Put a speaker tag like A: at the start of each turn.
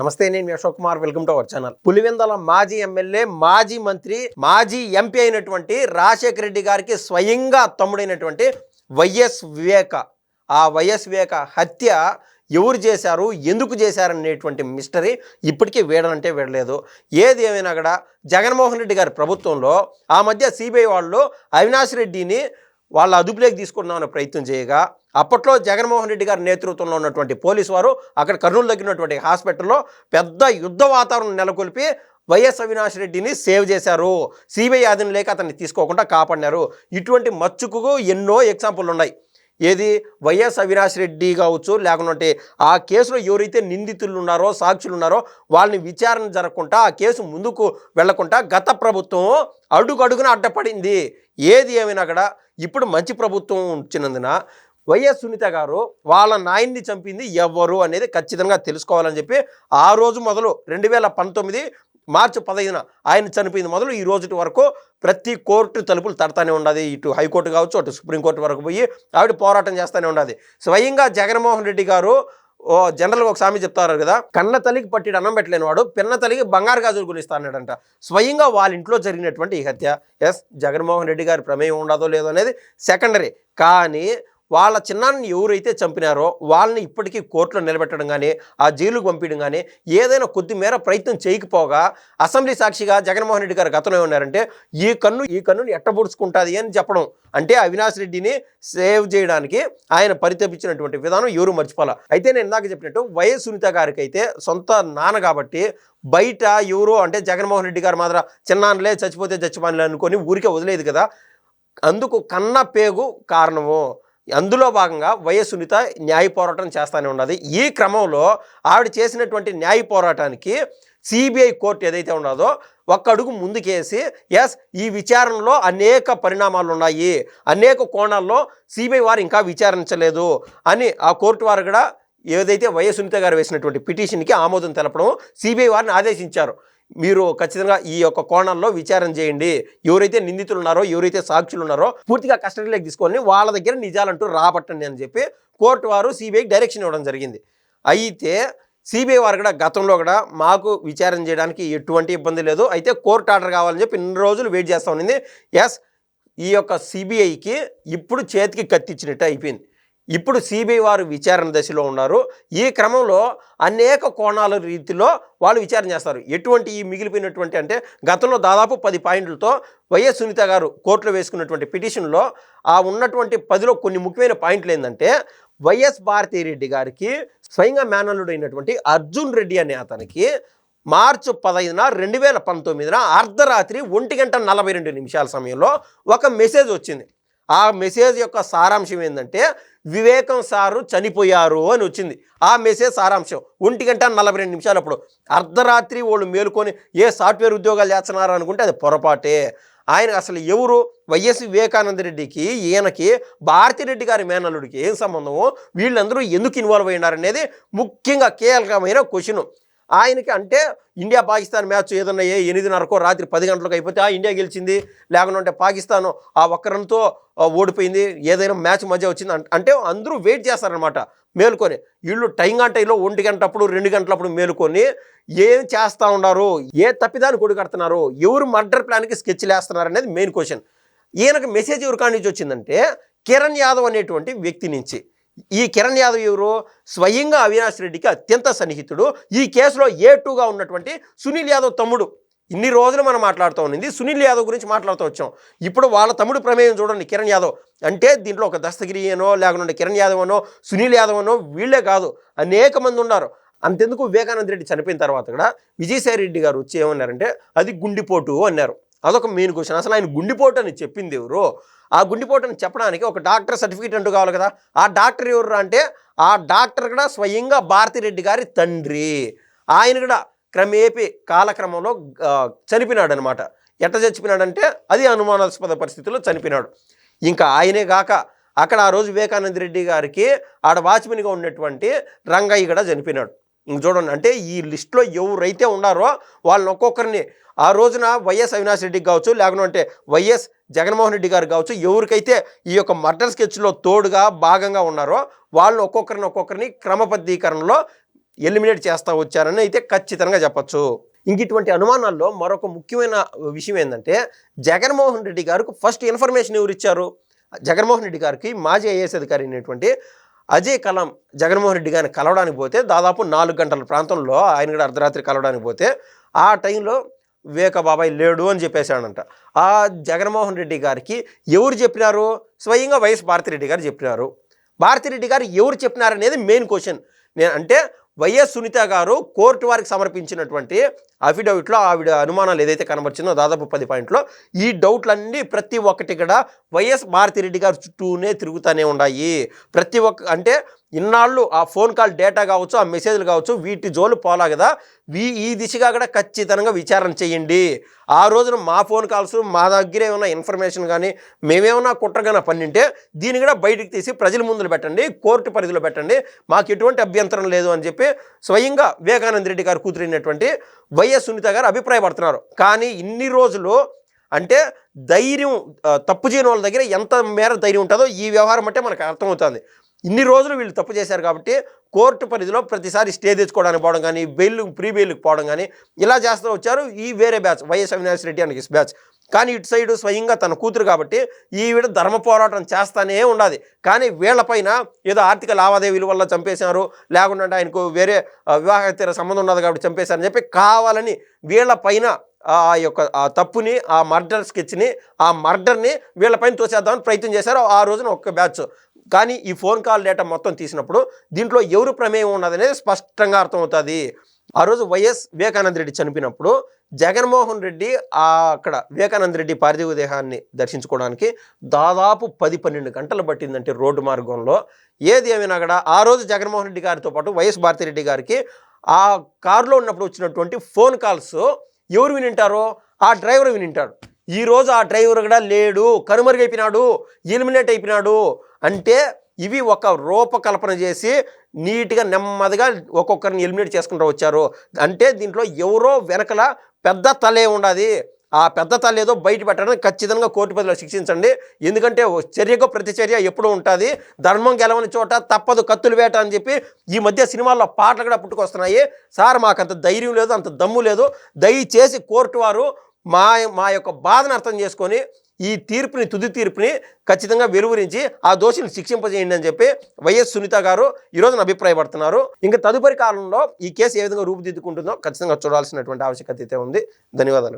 A: నమస్తే నేను Ashok Kumar. Welcome to our channel Pulivendula మాజీ ఎమ్మెల్యే మాజీ మంత్రి మాజీ ఎంపీ అయినటువంటి రాజశేఖర రెడ్డి గారికి స్వయంగా తమ్ముడైనటువంటి వైఎస్ వివేక. ఆ వైఎస్ వివేక హత్య ఎవరు చేశారు ఎందుకు చేశారనేటువంటి మిస్టరీ ఇప్పటికీ వేడనంటే వేడలేదు. ఏది ఏమైనా కూడా జగన్మోహన్ రెడ్డి గారి ప్రభుత్వంలో ఆ మధ్య సిబిఐ వాళ్ళు అవినాష్ రెడ్డిని వాళ్ళ అదుపులోకి తీసుకుందామనే ప్రయత్నం చేయగా అప్పట్లో జగన్మోహన్ రెడ్డి గారి నేతృత్వంలో ఉన్నటువంటి పోలీసు వారు అక్కడ కర్నూలు దగ్గరటువంటి హాస్పిటల్లో పెద్ద యుద్ధ వాతావరణం నెలకొల్పి వైఎస్ అవినాష్ రెడ్డిని సేవ్ చేశారు. సిబిఐ ఆధీనం లేక అతన్ని తీసుకోకుండా కాపాడినారు. ఇటువంటి మచ్చుకు ఎన్నో ఎగ్జాంపుల్ ఉన్నాయి. ఏది? వైఎస్ అవినాష్ రెడ్డి కావచ్చు లేకుంటే ఆ కేసులో ఎవరైతే నిందితులు ఉన్నారో సాక్షులు ఉన్నారో వాళ్ళని విచారణ జరగకుండా ఆ కేసు ముందుకు వెళ్ళకుండా గత ప్రభుత్వం అడుగడుగున అడ్డపడింది. ఏది ఏమైనా కూడా ఇప్పుడు మంచి ప్రభుత్వం వచ్చినందున వైఎస్ సునీత గారు వాళ్ళ నాయన్ని చంపింది ఎవరు అనేది ఖచ్చితంగా తెలుసుకోవాలని చెప్పి ఆ రోజు మొదలు రెండు వేల పంతొమ్మిది మార్చి పదహైదున ఆయన చనిపోయింది మొదలు ఈ రోజు వరకు ప్రతి కోర్టు తలుపులు తడతానే ఉన్నది ఇటు హైకోర్టు కావచ్చు అటు సుప్రీంకోర్టు వరకు పోయి ఆవిడ పోరాటం చేస్తూనే ఉన్నది స్వయంగా జగన్మోహన్ రెడ్డి గారు ఓ జనరల్గా ఒక సామి చెప్తారు కదా కన్న తల్లికి పట్టిడు అన్నం పెట్టలేని వాడు పిన్న తల్లికి బంగారు గాజులు కొనిస్తాన్నాడంట. స్వయంగా వాళ్ళ ఇంట్లో జరిగినటువంటి ఈ హత్య. ఎస్ జగన్మోహన్ రెడ్డి గారి ప్రమేయం ఉండదో లేదో అనేది సెకండరీ. కానీ వాళ్ళ చిన్నాన్ని ఎవరైతే చంపినారో వాళ్ళని ఇప్పటికీ కోర్టులో నిలబెట్టడం కానీ ఆ జైలుకు పంపించడం కానీ ఏదైనా కొద్ది మేర ప్రయత్నం చేయకపోగా అసెంబ్లీ సాక్షిగా జగన్మోహన్ రెడ్డి గారు గతంలో ఉన్నారంటే ఈ కన్ను ఈ కన్నుని ఎట్టబొడుచుకుంటుంది అని చెప్పడం. అంటే అవినాష్ రెడ్డిని సేవ్ చేయడానికి ఆయన పరితపించినటువంటి విధానం ఎవరు మర్చిపోవాలి? అయితే నేను ఇందాక చెప్పినట్టు వైఎస్ సునీత గారికి అయితే సొంత నాన్న కాబట్టి బయట ఎవరో అంటే జగన్మోహన్ రెడ్డి గారు మాత్రం చిన్నాన్నలే చచ్చిపోతే చచ్చిపోయినలే అనుకొని ఊరికే వదిలేదు కదా. అందుకు కన్న పేగు కారణము. అందులో భాగంగా వైఎస్ సునీత న్యాయ పోరాటం చేస్తూనే ఉన్నది. ఈ క్రమంలో ఆవిడ చేసినటువంటి న్యాయ పోరాటానికి సిబిఐ కోర్టు ఏదైతే ఉన్నదో ఒక్క అడుగు ముందుకేసి ఎస్ ఈ విచారణలో అనేక పరిణామాలు ఉన్నాయి అనేక కోణాల్లో సిబిఐ వారు ఇంకా విచారించలేదు అని ఆ కోర్టు వారు కూడా ఏదైతే వైఎస్ సునీత గారు వేసినటువంటి పిటిషన్కి ఆమోదం తెలపడం సిబిఐ వారిని ఆదేశించారు. మీరు ఖచ్చితంగా ఈ యొక్క కోణంలో విచారణ చేయండి. ఎవరైతే నిందితులు ఉన్నారో ఎవరైతే సాక్షులు ఉన్నారో పూర్తిగా కస్టడీలోకి తీసుకొని వాళ్ళ దగ్గర నిజాలంటూ రాబట్టండి అని చెప్పి కోర్టు వారు సిబిఐకి డైరెక్షన్ ఇవ్వడం జరిగింది. అయితే సిబిఐ వారు కూడా గతంలో కూడా మాకు విచారణ చేయడానికి ఎటువంటి ఇబ్బంది లేదు. అయితే కోర్టు ఆర్డర్ కావాలని చెప్పి ఇన్ని రోజులు వెయిట్ చేస్తూ ఉన్నింది ఎస్ ఈ యొక్క సిబిఐకి ఇప్పుడు చేతికి కత్తిచ్చినట్టు అయిపోయింది. ఇప్పుడు సిబిఐ వారు విచారణ దశలో ఉన్నారు. ఈ క్రమంలో అనేక కోణాల రీతిలో వాళ్ళు విచారణ చేస్తారు. ఎటువంటి ఈ మిగిలిపోయినటువంటి అంటే గతంలో దాదాపు పది పాయింట్లతో వైఎస్ సునీత గారు కోర్టులో వేసుకున్నటువంటి పిటిషన్లో ఆ ఉన్నటువంటి పదిలో కొన్ని ముఖ్యమైన పాయింట్లు ఏంటంటే వైఎస్ భారతిరెడ్డి గారికి స్వయంగా మేనల్లుడైనటువంటి అర్జున్ రెడ్డి అనే అతనికి మార్చి పదహైదున రెండు వేల పంతొమ్మిదిన అర్ధరాత్రి ఒంటి గంట నలభై రెండు నిమిషాల సమయంలో ఒక మెసేజ్ వచ్చింది. ఆ మెసేజ్ యొక్క సారాంశం ఏంటంటే వివేకం సారు చనిపోయారు అని వచ్చింది. ఆ మెసేజ్ సారాంశం. ఒంటి గంట నలభై రెండు నిమిషాలు అప్పుడు అర్ధరాత్రి వాళ్ళు మేలుకొని ఏ సాఫ్ట్వేర్ ఉద్యోగాలు చేస్తున్నారు అనుకుంటే అది పొరపాటే. ఆయన అసలు ఎవరు? వైఎస్ వివేకానంద రెడ్డికి ఈయనకి భారతిరెడ్డి గారి మేనల్లుడికి ఏం సంబంధము? వీళ్ళందరూ ఎందుకు ఇన్వాల్వ్ అయినారనేది ముఖ్యంగా కీలకమైన క్వశ్చన్. ఆయనకి అంటే ఇండియా పాకిస్తాన్ మ్యాచ్ ఏదన్నా ఏ ఎనిమిదిన్నరకో రాత్రి పది గంటలకు అయిపోతే ఆ ఇండియా గెలిచింది. లేకుంటే పాకిస్తాన్ ఆ ఒక్కరంతో ఓడిపోయింది. ఏదైనా మ్యాచ్ మధ్య వచ్చింది అంటే అందరూ వెయిట్ చేస్తారనమాట మేలుకొని. వీళ్ళు టైం గంటలో ఒంటి గంటప్పుడు రెండు గంటలప్పుడు మేలుకొని ఏం చేస్తూ ఉన్నారు? ఏ తప్పిదాన్ని కొడుకడుతున్నారు ఎవరు మర్డర్ ప్లాన్కి స్కెచ్లు వేస్తున్నారు అనేది మెయిన్ క్వశ్చన్. ఈయనకు మెసేజ్ ఎవరి కాడి నుంచి వచ్చిందంటే కిరణ్ యాదవ్ అనేటువంటి వ్యక్తి నుంచి. ఈ కిరణ్ యాదవ్ ఎవరు? స్వయంగా అవినాష్ రెడ్డికి అత్యంత సన్నిహితుడు. ఈ కేసులో ఏ టూగా ఉన్నటువంటి సునీల్ యాదవ్ తమ్ముడు. ఇన్ని రోజులు మనం మాట్లాడుతూ ఉన్నది. సునీల్ యాదవ్ గురించి మాట్లాడుతూ వచ్చాం. ఇప్పుడు వాళ్ళ తమ్ముడు ప్రమేయం చూడండి కిరణ్ యాదవ్. అంటే దీంట్లో ఒక దస్తగిరి అనో లేకుండా కిరణ్ యాదవ్ అనో సునీల్ యాదవ్ అనో వీళ్ళే కాదు. అనేక మంది ఉన్నారు. అంతెందుకు వివేకానంద రెడ్డి చనిపోయిన తర్వాత కూడా విజయసాయి రెడ్డి గారు వచ్చి ఏమన్నారంటే అది గుండిపోటు అన్నారు. అదొక మెయిన్ క్వశ్చన్ అసలు ఆయన గుండెపోటు అని చెప్పింది ఎవరు? ఆ గుండిపోటు అని చెప్పడానికి ఒక డాక్టర్ సర్టిఫికేట్ అంటూ కావాలి కదా. ఆ డాక్టర్ ఎవరు అంటే ఆ డాక్టర్ కూడా స్వయంగా భారతిరెడ్డి గారి తండ్రి. ఆయన కూడా క్రమేపీ కాలక్రమంలో చనిపోయినాడు అనమాట ఎట్ట చచ్చిపోయినాడంటే అది అనుమానాస్పద పరిస్థితుల్లో చనిపోయినాడు. ఇంకా ఆయనే కాక అక్కడ ఆ రోజు వివేకానంద రెడ్డి గారికి ఆడ వాచ్మెన్గా ఉన్నటువంటి రంగయ్య కూడా చనిపోయినాడు. ఇంక చూడండి. అంటే ఈ లిస్ట్లో ఎవరైతే ఉన్నారో వాళ్ళని ఒక్కొక్కరిని ఆ రోజున వైఎస్ అవినాష్ రెడ్డికి కావచ్చు లేకుంటే వైఎస్ జగన్మోహన్ రెడ్డి గారు కావచ్చు ఎవరికైతే ఈ యొక్క మర్డర్ స్కెచ్లో తోడుగా భాగంగా ఉన్నారో వాళ్ళు ఒక్కొక్కరిని ఒక్కొక్కరిని క్రమబద్ధీకరణలో ఎలిమినేట్ చేస్తూ వచ్చారని అయితే ఖచ్చితంగా చెప్పొచ్చు. ఇంక ఇటువంటి అనుమానాల్లో మరొక ముఖ్యమైన విషయం ఏంటంటే జగన్మోహన్ రెడ్డి గారికి ఫస్ట్ ఇన్ఫర్మేషన్ ఎవరు ఇచ్చారు జగన్మోహన్ రెడ్డి గారికి మాజీ ఐఏఎస్ అధికారి అయినటువంటి అజయ్ కలాం జగన్మోహన్ రెడ్డి గారిని కలవడానికి పోతే దాదాపు నాలుగు గంటల ప్రాంతంలో ఆయన కూడా అర్ధరాత్రి కలవడానికి పోతే ఆ టైంలో వివేక బాబాయ్ లేడు అని చెప్పేశాడంట. ఆ జగన్మోహన్ రెడ్డి గారికి ఎవరు చెప్పినారు? స్వయంగా వైఎస్ భారతిరెడ్డి గారు చెప్పినారు. భారతిరెడ్డి గారు ఎవరు చెప్పినారనేది మెయిన్ క్వశ్చన్ నేను అంటే వైఎస్ సునీత గారు కోర్టు వారికి సమర్పించినటువంటి అఫిడవిట్లో ఆవిడ అనుమానాలు ఏదైతే కనబరిచిందో దాదాపు పది పాయింట్లో ఈ డౌట్లన్నీ ప్రతి ఒక్కటి కూడా వైఎస్ భారతిరెడ్డి గారు చుట్టూనే తిరుగుతూనే ఉన్నాయి ప్రతి ఒక్క అంటే ఇన్నాళ్ళు ఆ ఫోన్ కాల్ డేటా కావచ్చు ఆ మెసేజ్లు కావచ్చు వీటి జోలు పోలా కదా. వీ ఈ దిశగా కూడా ఖచ్చితంగా విచారణ చేయండి. ఆ రోజున మా ఫోన్ కాల్స్ మా దగ్గర ఏమైనా ఇన్ఫర్మేషన్ కానీ మేమేమైనా కుట్రగానే పన్నింటే దీన్ని కూడా బయటికి తీసి ప్రజల ముందులు పెట్టండి కోర్టు పరిధిలో పెట్టండి. మాకు ఎటువంటి అభ్యంతరం లేదు అని చెప్పి స్వయంగా వివేకానంద రెడ్డి గారు కూతురైనటువంటి వైఎస్ సునీత గారు అభిప్రాయపడుతున్నారు. కానీ ఇన్ని రోజులు అంటే ధైర్యం తప్పు చేయని వాళ్ళ దగ్గర ఎంత మేర ధైర్యం ఉంటుందో ఈ వ్యవహారం అంటే మనకు అర్థమవుతుంది. ఇన్ని రోజులు వీళ్ళు తప్పు చేశారు కాబట్టి కోర్టు పరిధిలో ప్రతిసారి స్టే తెచ్చుకోవడానికి పోవడం కానీ బెయిల్ ప్రీ బెయిల్కి పోవడం కానీ ఇలా చేస్తూ వచ్చారు. ఈ వేరే బ్యాచ్ వైఎస్ అవినాష్ రెడ్డి అని బ్యాచ్. కానీ ఇటు సైడు స్వయంగా తన కూతురు కాబట్టి ఈవిడ ధర్మ పోరాటం చేస్తానే ఉండాలి. కానీ వీళ్ళపైన ఏదో ఆర్థిక లావాదేవీల వల్ల చంపేశారు. లేకుండా ఆయనకు వేరే వివాహేతర సంబంధం ఉన్నది కాబట్టి చంపేశారని చెప్పి కావాలని వీళ్ళపైన ఆ యొక్క ఆ తప్పుని ఆ మర్డర్ స్కెచ్ని ఆ మర్డర్ని వీళ్ళపైన తోసేద్దామని ప్రయత్నం చేశారు. ఆ రోజున ఒక్క బ్యాచ్. కానీ ఈ ఫోన్ కాల్ డేటా మొత్తం తీసినప్పుడు దీంట్లో ఎవరు ప్రమేయం ఉన్నదనేది స్పష్టంగా అర్థమవుతుంది. ఆ రోజు వైఎస్ వివేకానంద రెడ్డి చనిపోయినప్పుడు జగన్మోహన్ రెడ్డి అక్కడ వివేకానంద రెడ్డి పార్థివ దేహాన్ని దర్శించుకోవడానికి దాదాపు పది పన్నెండు గంటలు పట్టిందంటే రోడ్డు మార్గంలో. ఏది ఏమైనా కూడా ఆ రోజు జగన్మోహన్ రెడ్డి గారితో పాటు వైఎస్ భారతిరెడ్డి గారికి ఆ కారులో ఉన్నప్పుడు వచ్చినటువంటి ఫోన్ కాల్స్ ఎవరు వినింటారో ఆ డ్రైవర్ వినింటాడు. ఈ రోజు ఆ డ్రైవర్ కూడా లేడు కనుమరుగైపోయినాడు ఎలిమినేట్ అయిపోయినాడు అంటే ఇవి ఒక రూపకల్పన చేసి నీట్గా నెమ్మదిగా ఒక్కొక్కరిని ఎలిమినేట్ చేసుకుంటూ వచ్చారు. అంటే దీంట్లో ఎవరో వెనకల పెద్ద తలే ఉండాది. ఆ పెద్ద తల్లి ఏదో బయట పెట్టడానికి ఖచ్చితంగా కోర్టు పదిలో శిక్షించండి. ఎందుకంటే చర్యకు ప్రతిచర్య ఎప్పుడూ ఉంటుంది. ధర్మం గెలవని చోట తప్పదు కత్తులు వేట అని చెప్పి ఈ మధ్య సినిమాల్లో పాటలు కూడా పుట్టుకొస్తున్నాయి. సార్ మాకు అంత ధైర్యం లేదు అంత దమ్ము లేదు. దయచేసి కోర్టు వారు మా మా యొక్క బాధను అర్థం చేసుకొని ఈ తీర్పుని తుది తీర్పుని ఖచ్చితంగా వెలువరించి ఆ దోషిని శిక్షింపజేయండి అని చెప్పి వైఎస్ సునీత గారు ఈ రోజున అభిప్రాయపడుతున్నారు. ఇంకా తదుపరి కాలంలో ఈ కేసు ఏ విధంగా రూపుదిద్దుకుంటుందో ఖచ్చితంగా చూడాల్సినటువంటి ఆవశ్యకత అయితే ఉంది. ధన్యవాదాలు.